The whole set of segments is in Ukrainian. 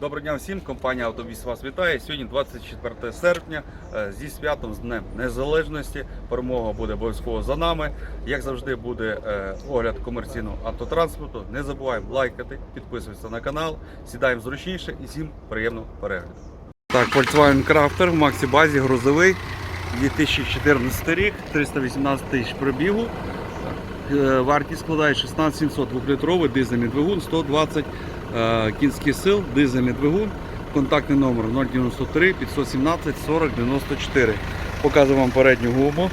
Доброго дня всім, компанія Автобіс вас вітає. Сьогодні 24 серпня е, зі святом з Днем Незалежності. Перемога буде обов'язково за нами. Як завжди, буде е, огляд комерційного автотранспорту. Не забуваємо лайкати, підписуватися на канал, сідаємо зручніше і всім приємного перегляду. Так, Volkswagen Crafter в Максі Базі грузовий 2014 рік, 318 тисяч пробігу. Е, Вартість складає 16700 двохлітровий дизельний двигун, 120 е, кінських сил, дизельний двигун. Контактний номер 093 517 40 94. Показую вам передню гуму.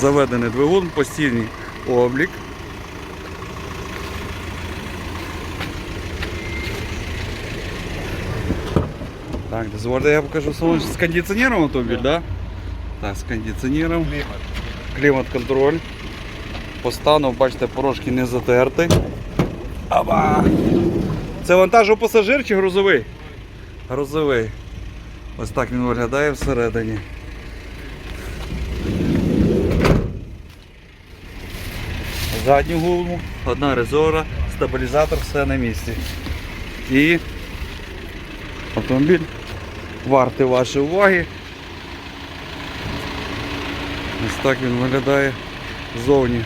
Заведений двигун, постійний облік. Так, дозвольте, я покажу салон з кондиціонером автомобіль, да? Так, з кондиціонером. Клімат-контроль. По стану, бачите, порошки не затерти. Аба! Це вантажопасажир чи грузовий? Грузовий. Ось так він виглядає всередині. Задню гуму, одна резора, стабілізатор, все на місці. І автомобіль вартий вашої уваги. Ось так він виглядає ззовні.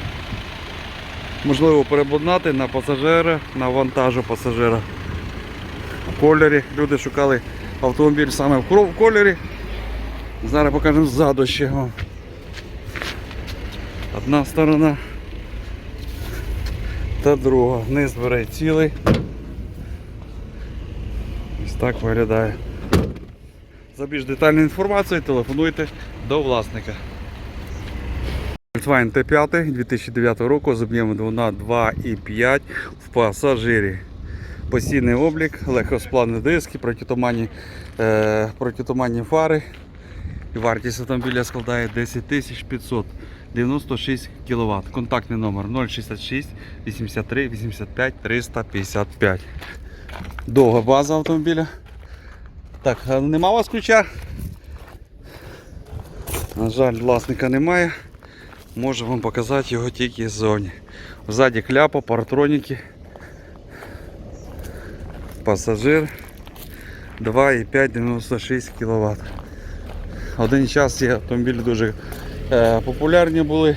Можливо переобладнати на пасажира, на вантажу пасажира. В кольорі. Люди шукали автомобіль саме в кольорі. Зараз покажемо ззаду ще. Одна сторона та друга. Низ бере цілий. Ось так виглядає. За більш детальною інформацією телефонуйте до власника. Volkswagen T5 2009 року з об'ємом двигуна 2,5 в пасажирі. Постійний облік, легкосплавні диски, протитуманні, е, протитуманні фари. І вартість автомобіля складає 10 596 кВт. Контактний номер 066 83 85 355. Довга база автомобіля. Так, нема у вас ключа? На жаль, власника немає. Можу вам показати його тільки ззовні. Ззаді кляпа, партроніки. Пасажир 2,596 кВт. Один час ці автомобілі дуже е, популярні були,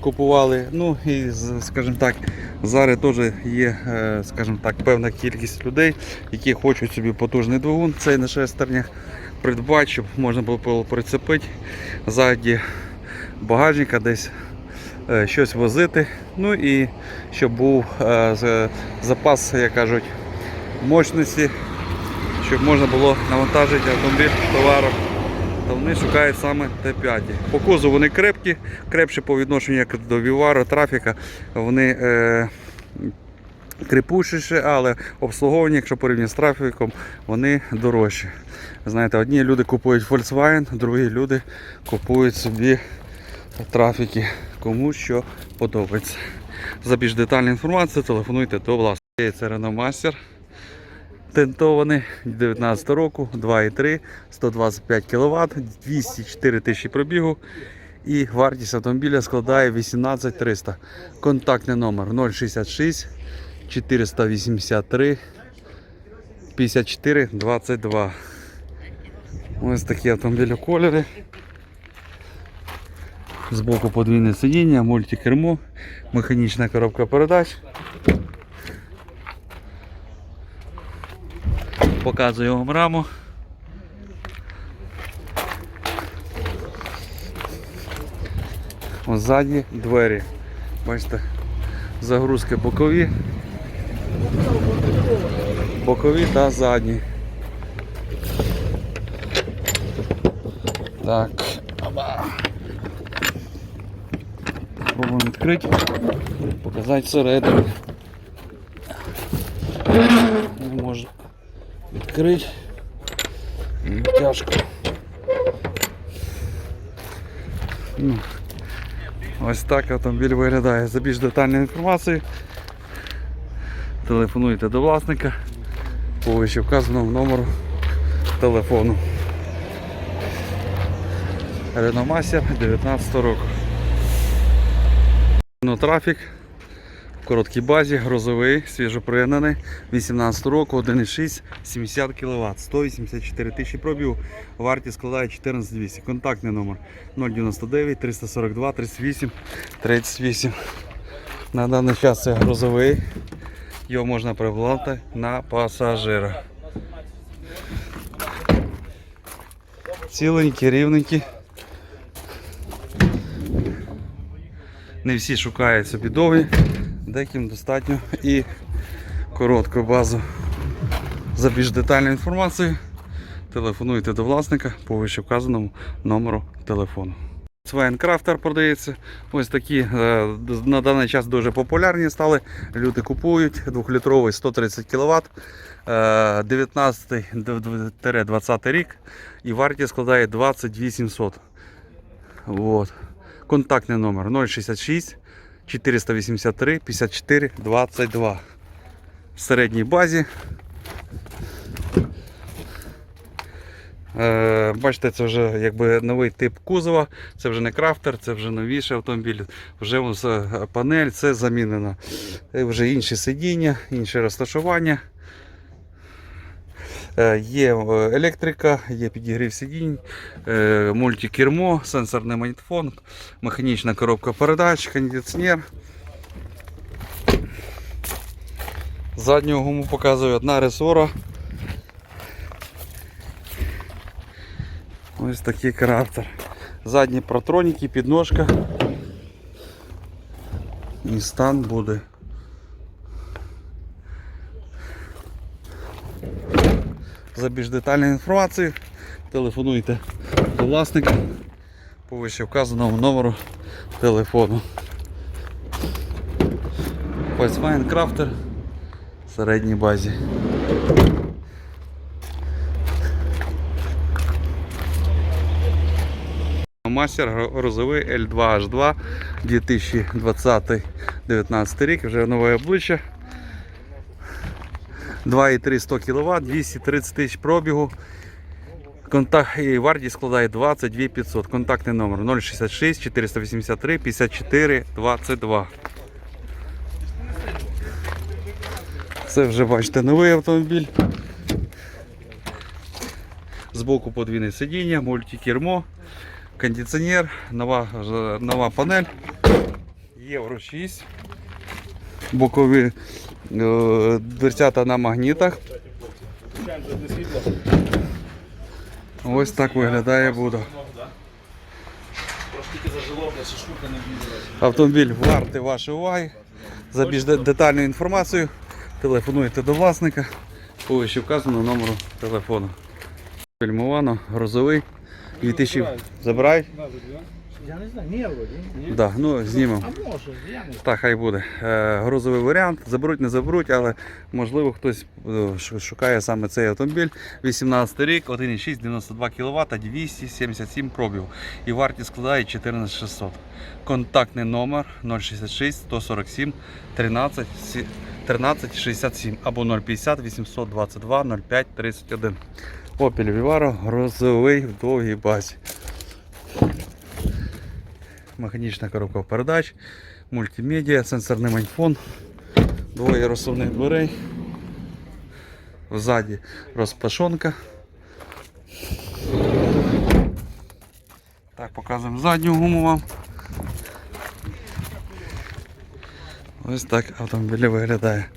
купували. Ну і скажімо так, зараз теж є е, скажімо так, певна кількість людей, які хочуть собі потужний двигун, цей на шестернях придбати, щоб можна було прицепити ззаді багажника десь е, щось возити. Ну і щоб був е, запас, як кажуть, мощності, щоб можна було навантажити автомобіль товаром. То вони шукають саме Т5. По кузу вони крепкі, крепші по відношенню як до Вівара, трафіка. Вони е, крепушіші, але обслуговування, якщо порівняно з трафіком, вони дорожчі. Знаєте, одні люди купують Volkswagen, другі люди купують собі трафіки, кому що подобається. За більш детальну інформацію телефонуйте до власника. Це Master. Тентований 19 року, 2,3, 125 кВт, 204 тисячі пробігу. І вартість автомобіля складає 18 300. Контактний номер 066 483 54 22. Ось такі автомобілі кольори. Збоку подвійне сидіння, мультикермо, механічна коробка передач. Показую вам раму. Ось ззаді двері. Бачите, загрузки бокові. Бокові та задні. Так. Пробуємо відкрити, показати всередину. Не можу відкрити. Тяжко. Ну, ось так автомобіль виглядає. За більш детальною інформацією телефонуйте до власника по вище номеру телефону. Master 19 року. Ну, трафік. короткій базі, грузовий, свіжопригнаний, 18 року, 1,6, 70 кВт, 184 тисячі пробігу, вартість складає 14200. Контактний номер 099 342 38 38. На даний час це грузовий, його можна прибувати на пасажира. Ціленький, рівненький. Не всі шукають собі довгі, деяким достатньо і коротку базу. За більш детальною інформацією телефонуйте до власника по вище вказаному номеру телефону. Свайнкрафтер продається. Ось такі е, на даний час дуже популярні стали. Люди купують 2-літровий 130 кВт, 19-20 рік і вартість складає 2800. Вот. Контактний номер 066 483 54 22. В середній базі. Е, бачите, це вже якби новий тип кузова, це вже не крафтер, це вже новіший автомобіль, вже е, панель, це замінено. Е, Вже інші сидіння, інше розташування. Е, Є е, електрика, є підігрів сидінь, е, мультикермо, сенсорний магнітофон, механічна коробка передач, кондиціонер. Задню гуму показую одна ресора. Ось такий крафтер. Задні протроніки, підножка. І стан буде. За більш детальною інформацією телефонуйте до власника по вище вказаному номеру телефону. Volkswagen Crafter в середній базі. Мастер грузовий L2H2 2020-19 рік, вже нове обличчя. 2,3 100 кВт, 230 тисяч пробігу. Контакт і вартість складає 22 500. Контактний номер 066 483 54 22. Це вже бачите новий автомобіль. Збоку подвійне сидіння, мультикермо, кондиціонер, нова, нова панель. Євро 6. Бокові е, дверцята на магнітах. Ось так виглядає Буда. Автомобіль вартий вашої уваги. За більш де- детальною інформацією телефонуйте до власника по вище вказаному номеру телефону. Фільмовано, грузовий. 2000 забирай. Я не знаю, ні, вроді. Ні. Да, ну знімемо. А може, я не знаю. Так, хай буде. Е, грузовий варіант. Заберуть, не заберуть, але можливо хтось е, шукає саме цей автомобіль. 18 рік, 1,6, 92 кВт, 277 пробів. І вартість складає 14600. Контактний номер 066 147 13 сі- 13 67 або 050 822 05 31. Opel Vivaro, грузовий в довгій базі. Механічна коробка передач, мультимедіа, сенсорний майнфон, двоє розсувних дверей. Ззаді розпашонка. Так, показуємо задню гуму вам. Ось так автомобіль виглядає.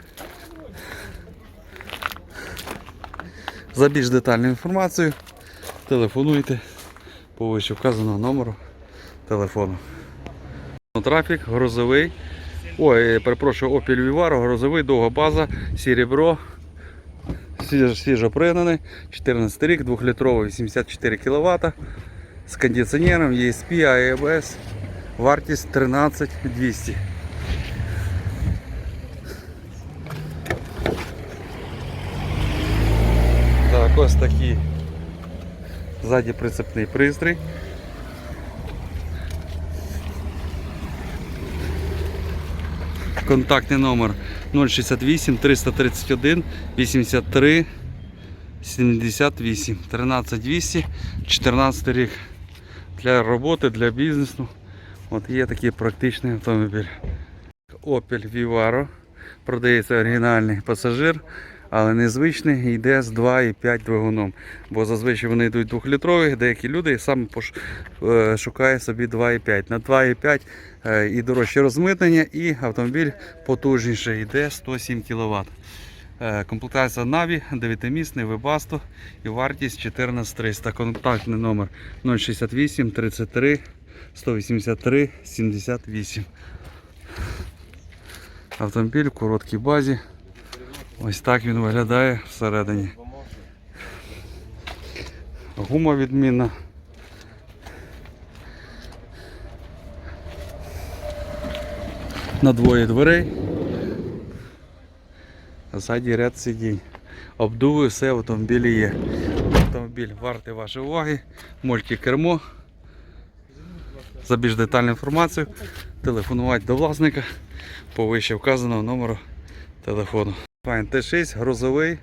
За більш детальну інформацію телефонуйте по вище вказаного номеру телефону. Трафік, грузовий. Ой, перепрошую, Opel Vivaro, грузовий, довга база, серебро. Свіжо, свіжо пригнаний, 14 рік, 2-літровий, 84 кВт. З кондиціонером, ESP, AEBS. Вартість 13 200. Так, ось такий ззаді прицепний пристрій. Контактний номер 068 331 83 78 13 200 14 рік. Для роботи, для бізнесу. От є такий практичний автомобіль. Opel Vivaro. Продається оригінальний пасажир, але незвичний йде з 2,5 двигуном. Бо зазвичай вони йдуть двохлітрові, деякі люди саме е, собі 2,5. На 2,5 е, і дорожче розмитнення, і автомобіль потужніший йде 107 кВт. Е, Комплектація Navi, 9-місний, Webasto і вартість 14300. Контактний номер 068 33 183 78. Автомобіль в короткій базі. Ось так він виглядає всередині. Гума відмінна. На двоє дверей. Ззаді ряд сидінь. Обдуви все в автомобілі є. Автомобіль вартий вашої уваги. Мультикермо. За більш детальну інформацію телефонувати до власника по вище вказаного номеру телефону. Fine T6 грузовий.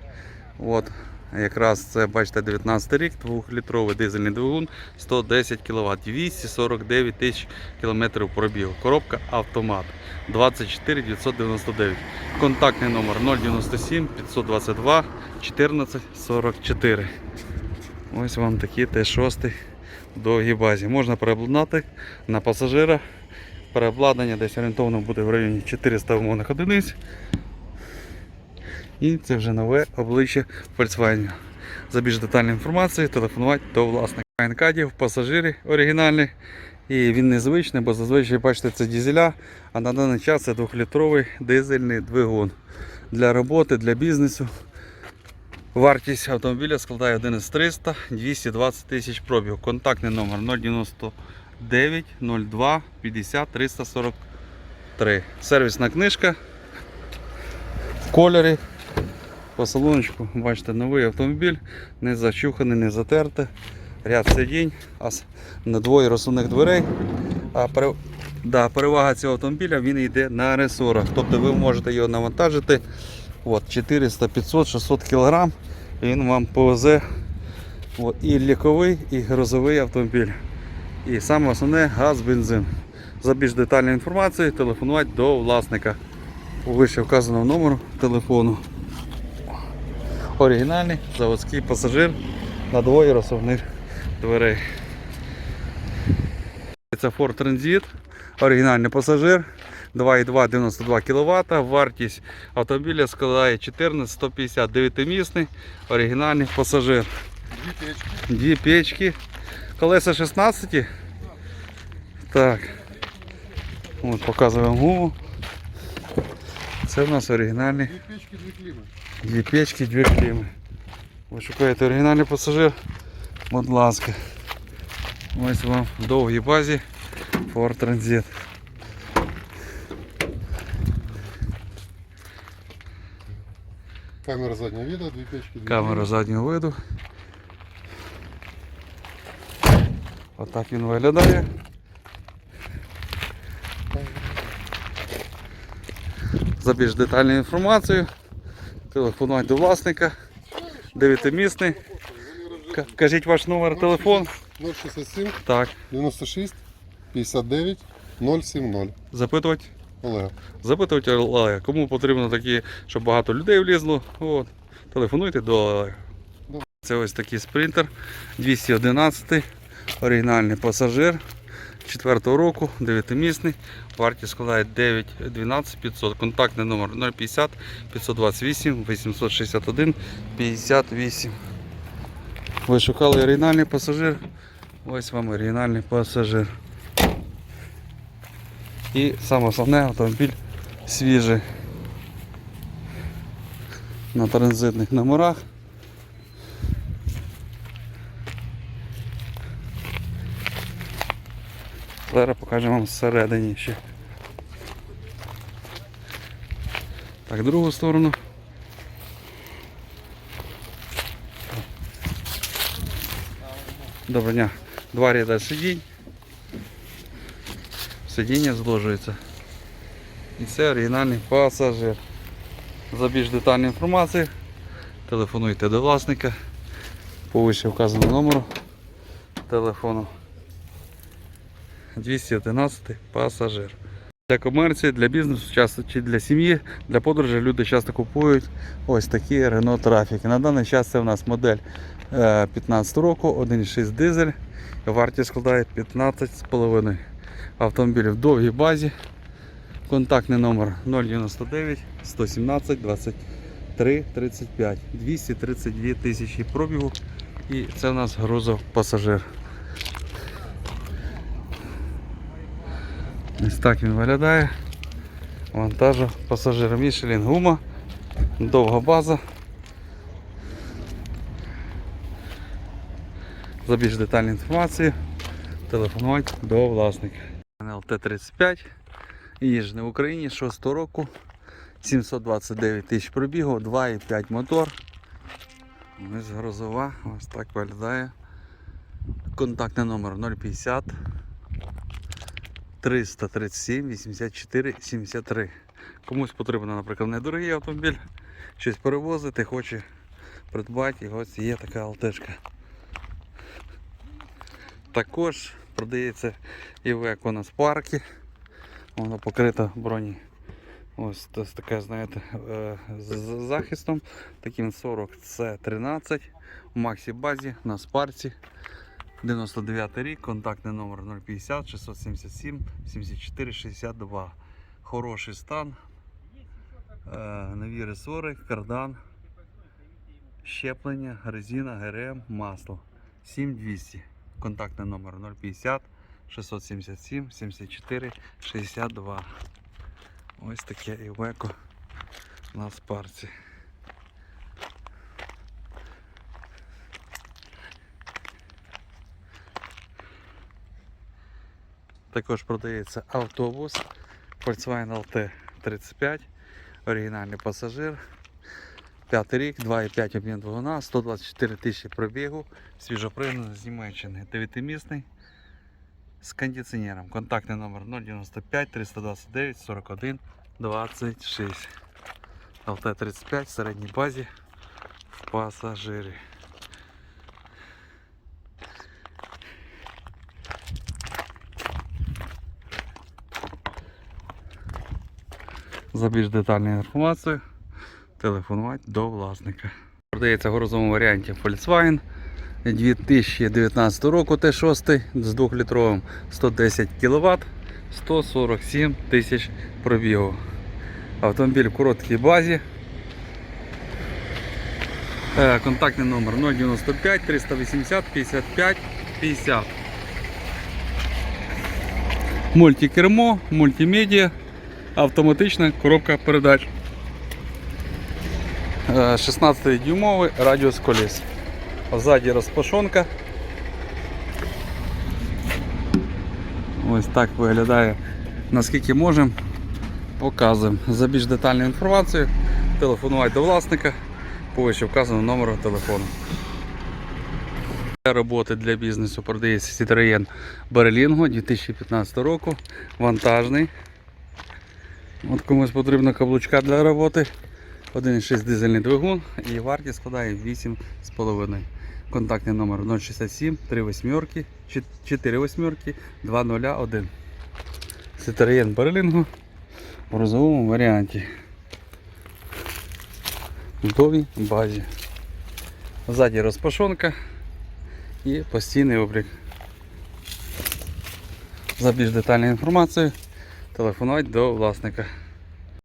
От, якраз це бачите 19 рік, 2-літровий дизельний двигун, 110 кВт, 249 тисяч кілометрів пробігу. Коробка автомат 24 999. Контактний номер 097 522 14 44. Ось вам такі Т6 в довгій базі. Можна переобладнати на пасажира. Переобладнання десь орієнтовно буде в районі 400 умовних одиниць. І це вже нове обличчя Volkswagen. За більш детальною інформацією телефонувати до власника. Кадів, пасажирі оригінальний. І він незвичний, бо зазвичай бачите це дізеля, а на даний час це 2-літровий дизельний двигун. Для роботи, для бізнесу. Вартість автомобіля складає 11300 220 тисяч пробігу. Контактний номер 099 02 50 343. Сервісна книжка в кольорі. По салоночку бачите новий автомобіль, не зачуханий, не затертий. Ряд сидінь, ас на двоє розсувних дверей. А пере- да, перевага цього автомобіля він йде на ресорах. Тобто ви можете його навантажити от, 400, 500, 600 кг. Він вам повезе от, і ліковий, і грузовий автомобіль. І саме основне газ, бензин. За більш детальною інформацією телефонувати до власника вище вказаного номеру телефону. Оригінальний заводський пасажир на двоє розсувних дверей. Це Ford Transit, оригінальний пасажир, 2,2 92 кВт, вартість автомобіля складає 14 150 9-місний, оригінальний пасажир. Дві печки. Колеса 16. Так. От показуємо гуму. Це в нас оригінальний. Дві печки, дві кліми. Дві печки, дві кліми. Ви шукаєте оригінальний пасажир? Будь ласка. Ось вам в довгій базі Ford Transit. Камера заднього відео, дві печки, дві Камера кліми. заднього виду. Отак він виглядає. За більш детальною інформацією. Телефонуйте до власника. Дев'ятимісний. Кажіть ваш номер телефону. 067 Так, 96 59 070. запитувати. Олега. Запитувати Олега, кому потрібно такі, щоб багато людей влізло. От. Телефонуйте до Олега. Це ось такий спринтер 211, оригінальний пасажир 4 року, 9-місний. Вартість складає 9 12 500. Контактний номер 050 528 861 58. Ви шукали оригінальний пасажир. Ось вам оригінальний пасажир. І саме основне автомобіль свіжий. На транзитних номерах. Зараз покажемо вам зсередині ще. Так, другу сторону. Доброго дня. Два ряда сидінь. Сидіння зложується. І це оригінальний пасажир. За більш детальну інформацію телефонуйте до власника по вище вказаному номеру телефону. 211 пасажир. Для комерції, для бізнесу, часто чи для сім'ї, для подорожі люди часто купують ось такі Renault Traffic. На даний час це у нас модель е, 15 року, 1.6 дизель. Вартість складає 15,5 автомобілів в довгій базі. Контактний номер 099 117 23 35 232 тисячі пробігу. І це у нас грузопасажир. Ось так він виглядає. Вантажу пасажира Michelin гума, довга база. За більш детальну інформацію телефонуйте до власника. ЛТ-35. Їжджений в Україні 6 року. 729 тисяч пробігу, 2,5 мотор. Ось грозова, ось так виглядає. Контактний номер 050 337 84 73. Комусь потрібен, наприклад, недорогий автомобіль, щось перевозити, хоче придбати, і ось є така алтешка. Також продається і в на спарки. Вона покрита броні. Ось така, знаєте, е, з захистом. Таким 40 це 13 в Максі базі на спарці. 99 рік, контактний номер 050 677 74 62. Хороший стан. Е, Нові ресори, кардан, щеплення, резина, ГРМ, масло. 7200. Контактний номер 050 677 74 62. Ось таке Івеко на спарці. Також продається автобус Volkswagen LT 35, оригінальний пасажир. П'ятий рік, 2,5 об'єм двигуна, 124 тисячі пробігу, свіжопригнаний з Німеччини, 9-місний з кондиціонером. Контактний номер 095 329 41 26. ЛТ-35 в середній базі в пасажирі. За більш детальною інформацією телефонувати до власника. Продається в горозовому варіанті Volkswagen 2019 року Т6 з 2-літровим 110 кВт, 147 тисяч пробігу. Автомобіль в короткій базі. Е, Контактний номер 095 380 55 50. Мультикермо, мультимедіа, автоматична коробка передач. Е, 16-дюймовий радіус коліс. Ззаді розпашонка. Ось так виглядає. Наскільки можемо, показуємо. За більш детальну інформацію телефонувати до власника по вище вказаному номеру телефону. Для роботи для бізнесу продається Citroën Berlingo 2015 року. Вантажний. От комусь потрібна каблучка для роботи. 1,6 дизельний двигун і вартість складає 8,5. Контактний номер 067 3 восьмерки 4 восьмерки 201. Citroën Berlingo в розовому варіанті. В довгій базі. Ззаді розпашонка і постійний облік. За більш детальною інформацією телефонувати до власника.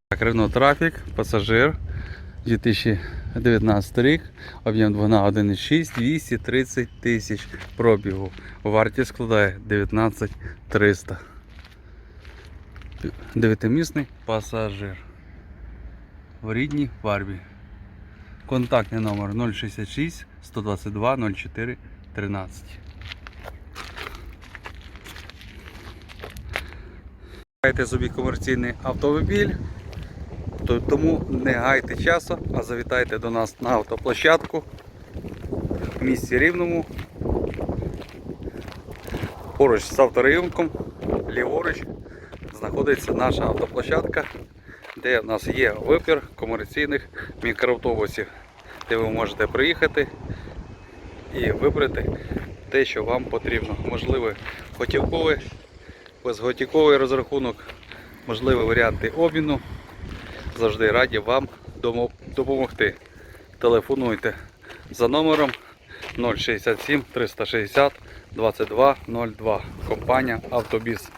Так, Renault Traffic, пасажир 2019 рік, об'єм двигуна 1,6, 230 тисяч пробігу. Вартість складає 19 300. Дев'ятимісний пасажир. В рідній фарбі. Контактний номер 066 122 04 13. Шукаєте собі комерційний автомобіль, тому не гайте часу, а завітайте до нас на автоплощадку в місті Рівному. Поруч з авторинком, ліворуч, знаходиться наша автоплощадка, де в нас є вибір комерційних мікроавтобусів, де ви можете приїхати і вибрати те, що вам потрібно. Можливо, готівковий, безготівковий розрахунок, можливі варіанти обміну. Завжди раді вам допомогти. Телефонуйте за номером 067 360 2202. Компанія Автобіс.